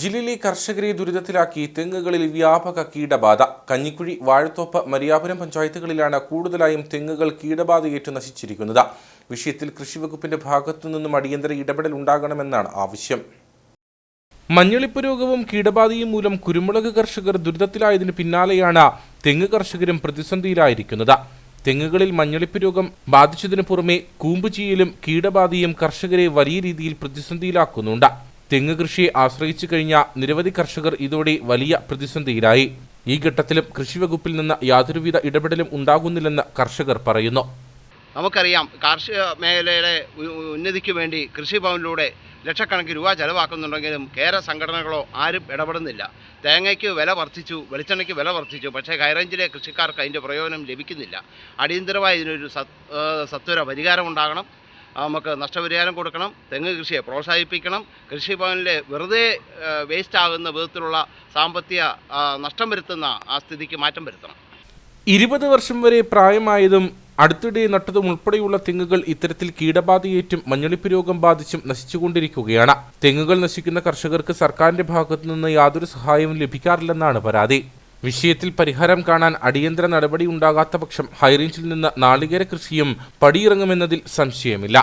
ജില്ലയിലെ കർഷകരെ ദുരിതത്തിലാക്കി തെങ്ങുകളിൽ വ്യാപക കീടബാധ. കഞ്ഞിക്കുഴി വാഴത്തോപ്പ് മരിയാപുരം പഞ്ചായത്തുകളിലാണ് കൂടുതലായും തെങ്ങുകൾ കീടബാധയേറ്റ് നശിച്ചിരിക്കുന്നത്. വിഷയത്തിൽ കൃഷിവകുപ്പിന്റെ ഭാഗത്തു നിന്നും അടിയന്തര ഇടപെടൽ ഉണ്ടാകണമെന്നാണ് ആവശ്യം. മഞ്ഞളിപ്പ് രോഗവും കീടബാധയും മൂലം കുരുമുളക് കർഷകർ ദുരിതത്തിലായതിന് പിന്നാലെയാണ് തെങ്ങ് കർഷകരും പ്രതിസന്ധിയിലായിരിക്കുന്നത്. തെങ്ങുകളിൽ മഞ്ഞളിപ്പ് രോഗം ബാധിച്ചതിനു പുറമെ കൂമ്പുചീയലും കീടബാധയും കർഷകരെ വലിയ രീതിയിൽ പ്രതിസന്ധിയിലാക്കുന്നുണ്ട്. തെങ്ങ് കൃഷിയെ ആശ്രയിച്ചു കഴിഞ്ഞ നിരവധി കർഷകർ ഇതോടെ വലിയ പ്രതിസന്ധിയിലായി. ഈ ഘട്ടത്തിലും കൃഷിവകുപ്പിൽ നിന്ന് യാതൊരുവിധ ഇടപെടലും ഉണ്ടാകുന്നില്ലെന്ന് കർഷകർ പറയുന്നു. നമുക്കറിയാം കാർഷിക മേഖലയുടെ ഉന്നതിക്ക് വേണ്ടി കൃഷിഭവനിലൂടെ ലക്ഷക്കണക്കിന് രൂപ ചെലവാക്കുന്നുണ്ടെങ്കിലും കേര സംഘടനകളോ ആരും ഇടപെടുന്നില്ല. തേങ്ങയ്ക്ക് വില വർദ്ധിച്ചു വെളിച്ചെണ്ണയ്ക്ക് വില വർദ്ധിച്ചു പക്ഷേ ഹൈറേഞ്ചിലെ കൃഷിക്കാർക്ക് അതിന്റെ പ്രയോജനം ലഭിക്കുന്നില്ല. അടിയന്തരമായി ഇതിനൊരു സത് സത്വര പരിഹാരം ഉണ്ടാകണം. നമുക്ക് നഷ്ടപരിഹാരം കൊടുക്കണം തെങ്ങ് കൃഷിയെ പ്രോത്സാഹിപ്പിക്കണം. കൃഷിഭവനിലെ വെറുതെ വേസ്റ്റ് ആകുന്ന വിധത്തിലുള്ള സാമ്പത്തിക നഷ്ടം വരുത്തുന്ന ആ സ്ഥിതിക്ക് മാറ്റം വരുത്തണം. ഇരുപത് വർഷം വരെ പ്രായമായതും അടുത്തിടെ നട്ടതും ഉൾപ്പെടെയുള്ള തെങ്ങുകൾ ഇത്തരത്തിൽ കീടബാധയേറ്റും മഞ്ഞളിപ്പ് രോഗം ബാധിച്ചും നശിച്ചുകൊണ്ടിരിക്കുകയാണ്. തെങ്ങുകൾ നശിക്കുന്ന കർഷകർക്ക് സർക്കാരിന്റെ ഭാഗത്തു നിന്ന് യാതൊരു സഹായവും ലഭിക്കാറില്ലെന്നാണ് പരാതി. വിഷയത്തിൽ പരിഹാരം കാണാൻ അടിയന്തര നടപടി ഉണ്ടാകാത്ത പക്ഷം ഹൈറേഞ്ചിൽ നിന്ന് നാളികേര കൃഷിയും പടിയിറങ്ങുമെന്നതിൽ സംശയമില്ല